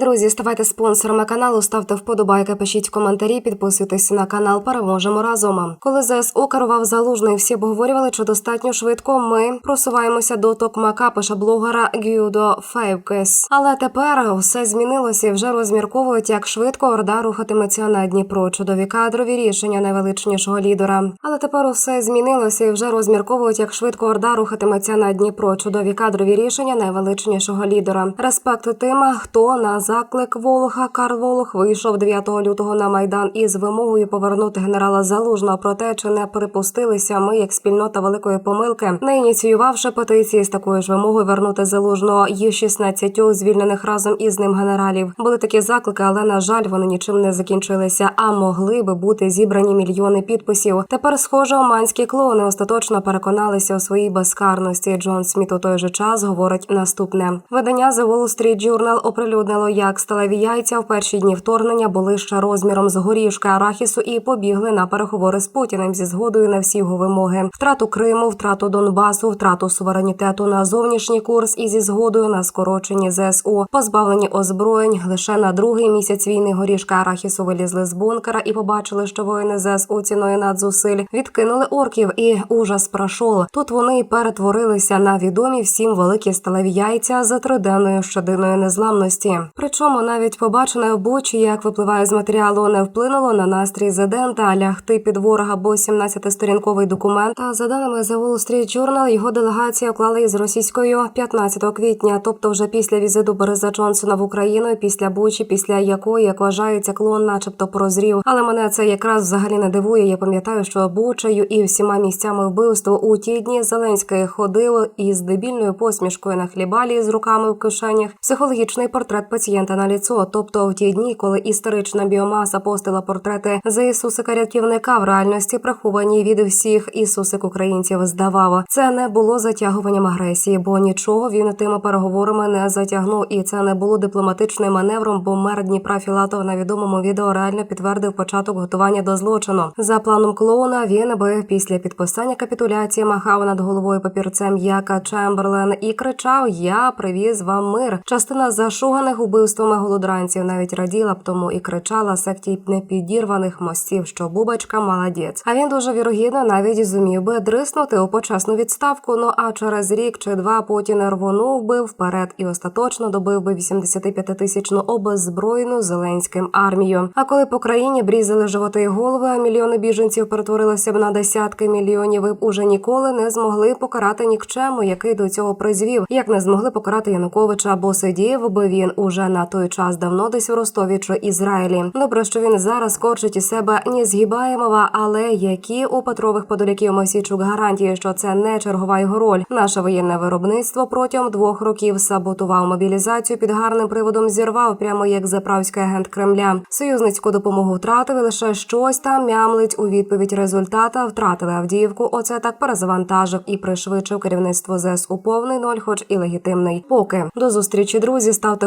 Друзі, ставайте спонсорами каналу, ставте вподобайки, пишіть коментарі, підписуйтесь на канал. Переможемо разом. Коли ЗСУ керував залужний, всі обговорювали, чи достатньо швидко ми просуваємося до токмака, пише блогера Гюдо Фейвкес. Але тепер все змінилося і вже розмірковують, як швидко орда рухатиметься на Дніпро. Чудові кадрові рішення найвеличнішого лідера. Але тепер усе змінилося і вже розмірковують, як швидко орда рухатиметься на Дніпро. Чудові кадрові рішення найвеличнішого лідера. Респект тим, хто на заклик Волоха Карл Волох вийшов 9 лютого на майдан із вимогою повернути генерала Залужного. Проте чи не припустилися ми, як спільнота великої помилки, не ініціювавши петиції з такою ж вимогою вернути залужного і 16 звільнених разом із ним генералів. Були такі заклики, але на жаль, вони нічим не закінчилися. А могли би бути зібрані мільйони підписів. Тепер, схоже, оманські клоуни остаточно переконалися у своїй безкарності. Джон Сміт у той же час говорить наступне: видання The Wall Street Journal оприлюднило, як сталеві яйця в перші дні вторгнення були ще розміром з горішка арахісу і побігли на переговори з Путіним зі згодою на всі його вимоги: втрату Криму, втрату Донбасу, втрату суверенітету на зовнішній курс і зі згодою на скорочені ЗСУ, позбавлені озброєнь. Лише на другий місяць війни горішка арахісу вилізли з бункера і побачили, що воїни ЗСУ ціною надзусиль відкинули орків, і ужас пройшов. Тут вони перетворилися на відомі всім великі сталеві яйця за триденною щодиною незламності. Причому навіть побачене в бучі, як випливає з матеріалу, не вплинуло на настрій Зедента, лягти під ворога, бо 17-сторінковий документ. Та за даними The Wall Street Journal, його делегація уклали із російською 15 квітня, тобто вже після візиту Бориса Джонсона в Україну, після бучі, після якої як вважається клон, начебто прозрів. Але мене це якраз взагалі не дивує. Я пам'ятаю, що бучею і всіма місцями вбивства у ті дні Зеленський ходив із дебільною посмішкою на хлібалі з руками в кишенях. Психологічний портрет пацієнта на ліцо. Тобто в ті дні, коли історична біомаса постила портрети за Ісусика рятівника в реальності приховані від всіх Ісусик українців здавав. Це не було затягуванням агресії, бо нічого він тими переговорами не затягнув, і це не було дипломатичним маневром, бо мер Дніпра Філатов на відомому відео реально підтвердив початок готування до злочину. За планом клоуна він би після підписання капітуляції махав над головою папірцем Яка Чемберлен і кричав: Я привіз вам мир. Частина зашуганих убивствами голодранців навіть раділа б тому і кричала секті непідірваних мостів, що бубачка молодець. А він дуже вірогідно навіть зумів би дриснути у почесну відставку. Ну а через рік чи два Путін рвонув би вперед і остаточно добив би 85-тисячну обеззброєну зеленським армію. А коли по країні брізали животи і голови, а мільйони біженців перетворилися б на десятки мільйонів, ви б уже ніколи не змогли покарати нікчему, який до цього призвів, як не змогли покарати Януковича, бо сидів би він уже на той час давно десь в Ростові чи Ізраїлі. Добре, що він зараз корчить із себе незгибаємого, але які у Петрових подоляків Мосійчук гарантії, що це не чергова його роль. Наше воєнне виробництво протягом двох років саботував мобілізацію під гарним приводом. Зірвав прямо як заправський агент Кремля. Союзницьку допомогу втратили лише щось там мямлить у відповідь результата. Втратили Авдіївку. Оце так перезавантажив і пришвидшив керівництво ЗСУ повний ноль, хоч і легітимний. Поки до зустрічі, друзі, ставте